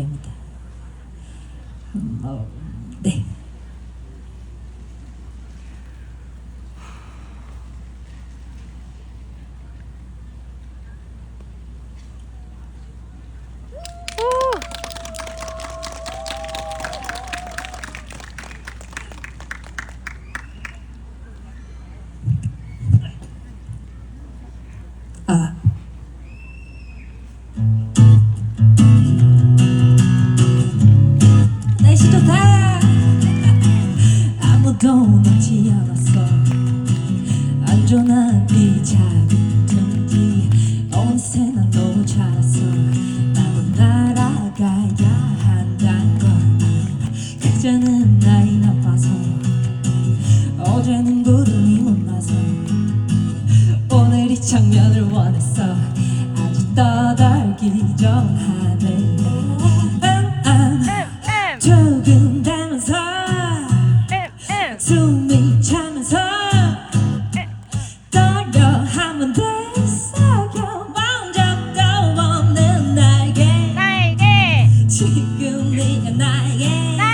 입니다. 음, 어, 네. 도망치않았어. 안전한 이 작은 뒤 어느새 난 너무 잘했어. 나도 날아가야 한다는 걸 그제는 나이 나빠서 어제는 구름이 못나서 오늘이 장면을 원했어. 아주 떠달기 전 하늘 지금 네가 나의